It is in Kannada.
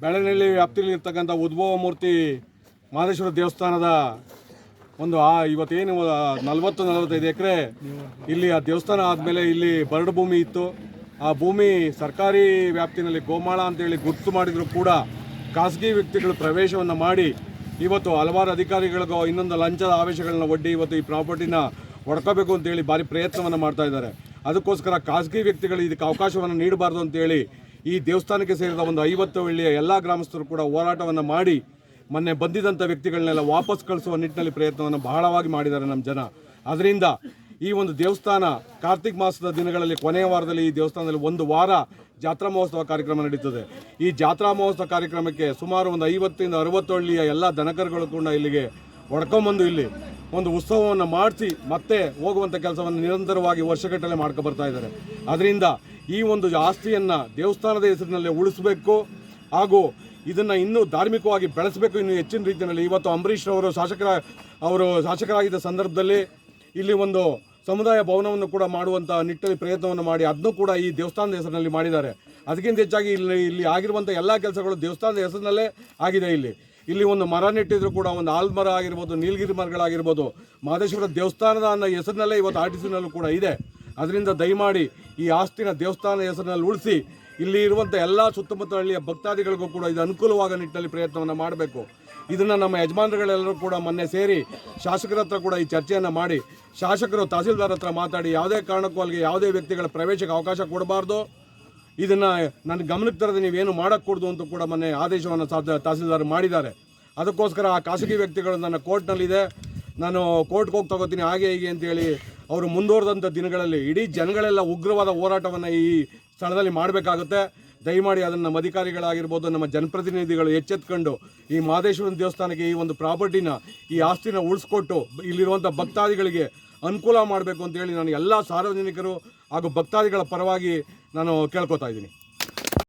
ಬೆಳನಹಳ್ಳಿ ವ್ಯಾಪ್ತಿಯಲ್ಲಿ ಇರ್ತಕ್ಕಂಥ ಉದ್ಭವ ಮೂರ್ತಿ ಮಹದೇಶ್ವರ ದೇವಸ್ಥಾನದ ಒಂದು ಆ ಇವತ್ತೇನು ನಲವತ್ತು, ನಲವತ್ತೈದು ಎಕರೆ ಇಲ್ಲಿ ಆ ದೇವಸ್ಥಾನ ಆದಮೇಲೆ ಇಲ್ಲಿ ಬರಡು ಭೂಮಿ ಇತ್ತು. ಆ ಭೂಮಿ ಸರ್ಕಾರಿ ವ್ಯಾಪ್ತಿನಲ್ಲಿ ಗೋಮಾಳ ಅಂತೇಳಿ ಗುರುತು ಮಾಡಿದರೂ ಕೂಡ ಖಾಸಗಿ ವ್ಯಕ್ತಿಗಳು ಪ್ರವೇಶವನ್ನು ಮಾಡಿ ಇವತ್ತು ಹಲವಾರು ಅಧಿಕಾರಿಗಳಿಗೂ ಇನ್ನೊಂದು ಲಂಚದ ಆವೇಶಗಳನ್ನ ಒಡ್ಡಿ ಇವತ್ತು ಈ ಪ್ರಾಪರ್ಟಿನ ಹೊಡ್ಕೋಬೇಕು ಅಂತೇಳಿ ಭಾರಿ ಪ್ರಯತ್ನವನ್ನು ಮಾಡ್ತಾ ಇದ್ದಾರೆ. ಅದಕ್ಕೋಸ್ಕರ ಖಾಸಗಿ ವ್ಯಕ್ತಿಗಳು ಇದಕ್ಕೆ ಅವಕಾಶವನ್ನು ನೀಡಬಾರ್ದು ಅಂತೇಳಿ ಈ ದೇವಸ್ಥಾನಕ್ಕೆ ಸೇರಿದ ಒಂದು ಐವತ್ತು ಹಳ್ಳಿಯ ಎಲ್ಲ ಗ್ರಾಮಸ್ಥರು ಕೂಡ ಹೋರಾಟವನ್ನು ಮಾಡಿ ಮೊನ್ನೆ ಬಂದಿದ್ದಂಥ ವ್ಯಕ್ತಿಗಳನ್ನೆಲ್ಲ ವಾಪಸ್ ಕಳಿಸುವ ನಿಟ್ಟಿನಲ್ಲಿ ಪ್ರಯತ್ನವನ್ನು ಬಹಳವಾಗಿ ಮಾಡಿದ್ದಾರೆ ನಮ್ಮ ಜನ. ಅದರಿಂದ ಈ ಒಂದು ದೇವಸ್ಥಾನ ಕಾರ್ತಿಕ್ ಮಾಸದ ದಿನಗಳಲ್ಲಿ ಕೊನೆಯ ವಾರದಲ್ಲಿ ಈ ದೇವಸ್ಥಾನದಲ್ಲಿ ಒಂದು ವಾರ ಜಾತ್ರಾ ಮಹೋತ್ಸವ ಕಾರ್ಯಕ್ರಮ ನಡೀತದೆ. ಈ ಜಾತ್ರಾ ಮಹೋತ್ಸವ ಕಾರ್ಯಕ್ರಮಕ್ಕೆ ಸುಮಾರು ಒಂದು ಐವತ್ತರಿಂದ ಅರವತ್ತು ಹಳ್ಳಿಯ ಎಲ್ಲ ದನಕರುಗಳು ಕೂಡ ಇಲ್ಲಿಗೆ ಒಡ್ಕೊಂಬಂದು ಇಲ್ಲಿ ಒಂದು ಉತ್ಸವವನ್ನು ಮಾಡಿಸಿ ಮತ್ತೆ ಹೋಗುವಂಥ ಕೆಲಸವನ್ನು ನಿರಂತರವಾಗಿ ವರ್ಷಗಟ್ಟಲೆ ಮಾಡ್ಕೊ ಬರ್ತಾ ಇದ್ದಾರೆ. ಅದರಿಂದ ಈ ಒಂದು ಆಸ್ತಿಯನ್ನು ದೇವಸ್ಥಾನದ ಹೆಸರಿನಲ್ಲಿ ಉಳಿಸಬೇಕು ಹಾಗೂ ಇದನ್ನು ಇನ್ನೂ ಧಾರ್ಮಿಕವಾಗಿ ಬೆಳೆಸಬೇಕು ಇನ್ನೂ ಹೆಚ್ಚಿನ ರೀತಿಯಲ್ಲಿ. ಇವತ್ತು ಅಂಬರೀಷ್ ಅವರು ಶಾಸಕರ, ಅವರು ಶಾಸಕರಾಗಿದ್ದ ಸಂದರ್ಭದಲ್ಲಿ ಇಲ್ಲಿ ಒಂದು ಸಮುದಾಯ ಭವನವನ್ನು ಕೂಡ ಮಾಡುವಂಥ ನಿಟ್ಟಲ್ಲಿ ಪ್ರಯತ್ನವನ್ನು ಮಾಡಿ ಅದನ್ನು ಕೂಡ ಈ ದೇವಸ್ಥಾನದ ಹೆಸರಿನಲ್ಲಿ ಮಾಡಿದ್ದಾರೆ. ಅದಕ್ಕಿಂತ ಹೆಚ್ಚಾಗಿ ಇಲ್ಲಿ ಇಲ್ಲಿ ಆಗಿರುವಂಥ ಎಲ್ಲ ಕೆಲಸಗಳು ದೇವಸ್ಥಾನದ ಹೆಸರಿನಲ್ಲೇ ಆಗಿದೆ ಇಲ್ಲಿ. ಇಲ್ಲಿ ಒಂದು ಮರ ನೆಟ್ಟಿದ್ರು ಕೂಡ, ಒಂದು ಆಲ್ ಮರ ಆಗಿರ್ಬೋದು, ನೀಲಗಿರಿ ಮರಗಳಾಗಿರ್ಬೋದು ಮಹದೇಶ್ವರ ದೇವಸ್ಥಾನದ ಅನ್ನೋ ಹೆಸರಿನಲ್ಲೇ ಇವತ್ತು ಆರ್ ಟಿ ಸಿನಲ್ಲೂ ಕೂಡ ಇದೆ. ಅದರಿಂದ ದಯಮಾಡಿ ಈ ಆಸ್ತಿನ ದೇವಸ್ಥಾನದ ಹೆಸರಿನಲ್ಲಿ ಉಳಿಸಿ, ಇಲ್ಲಿ ಇರುವಂಥ ಎಲ್ಲ ಸುತ್ತಮುತ್ತ ಹಳ್ಳಿಯ ಭಕ್ತಾದಿಗಳಿಗೂ ಕೂಡ ಇದು ಅನುಕೂಲವಾಗೋ ನಿಟ್ಟಿನಲ್ಲಿ ಪ್ರಯತ್ನವನ್ನು ಮಾಡಬೇಕು. ಇದನ್ನು ನಮ್ಮ ಯಜಮಾನರುಗಳೆಲ್ಲರೂ ಕೂಡ ಮೊನ್ನೆ ಸೇರಿ ಶಾಸಕರ ಹತ್ರ ಕೂಡ ಈ ಚರ್ಚೆಯನ್ನು ಮಾಡಿ, ಶಾಸಕರು ತಹಸೀಲ್ದಾರ್ ಹತ್ರ ಮಾತಾಡಿ, ಯಾವುದೇ ಕಾರಣಕ್ಕೂ ಅಲ್ಲಿಗೆ ಯಾವುದೇ ವ್ಯಕ್ತಿಗಳ ಪ್ರವೇಶಕ್ಕೆ ಅವಕಾಶ ಕೊಡಬಾರ್ದು. ಇದನ್ನು ನನ್ನ ಗಮನಕ್ಕೆ ತರದೆ ನೀವೇನು ಮಾಡೋಕ್ಕೂಡ್ದು ಅಂತ ಕೂಡ ಮೊನ್ನೆ ಆದೇಶವನ್ನು ತಹಸೀಲ್ದಾರ್ ಮಾಡಿದ್ದಾರೆ. ಅದಕ್ಕೋಸ್ಕರ ಆ ಖಾಸಗಿ ವ್ಯಕ್ತಿಗಳು ನನ್ನ ಕೋರ್ಟ್ನಲ್ಲಿದೆ. ನಾನು ಕೋರ್ಟ್ಗೆ ಹೋಗಿ ತಗೋತೀನಿ, ಹಾಗೆ ಹೀಗೆ ಅಂತೇಳಿ ಅವರು ಮುಂದುವರೆದಂಥ ದಿನಗಳಲ್ಲಿ ಇಡೀ ಜನಗಳೆಲ್ಲ ಉಗ್ರವಾದ ಹೋರಾಟವನ್ನು ಈ ಸ್ಥಳದಲ್ಲಿ ಮಾಡಬೇಕಾಗುತ್ತೆ. ದಯಮಾಡಿ ಅದನ್ನು ನಮ್ಮ ಅಧಿಕಾರಿಗಳಾಗಿರ್ಬೋದು, ನಮ್ಮ ಜನಪ್ರತಿನಿಧಿಗಳು ಎಚ್ಚೆತ್ಕೊಂಡು ಈ ಮಹದೇಶ್ವರನ ದೇವಸ್ಥಾನಕ್ಕೆ ಈ ಒಂದು ಪ್ರಾಪರ್ಟಿನ, ಈ ಆಸ್ತಿನ ಉಳಿಸ್ಕೊಟ್ಟು ಇಲ್ಲಿರುವಂಥ ಭಕ್ತಾದಿಗಳಿಗೆ ಅನುಕೂಲ ಮಾಡಬೇಕು ಅಂತೇಳಿ ನಾನು ಎಲ್ಲ ಸಾರ್ವಜನಿಕರು ಹಾಗೂ ಭಕ್ತಾದಿಗಳ ಪರವಾಗಿ ನಾನು ಕೇಳ್ಕೊತಾ ಇದ್ದೀನಿ.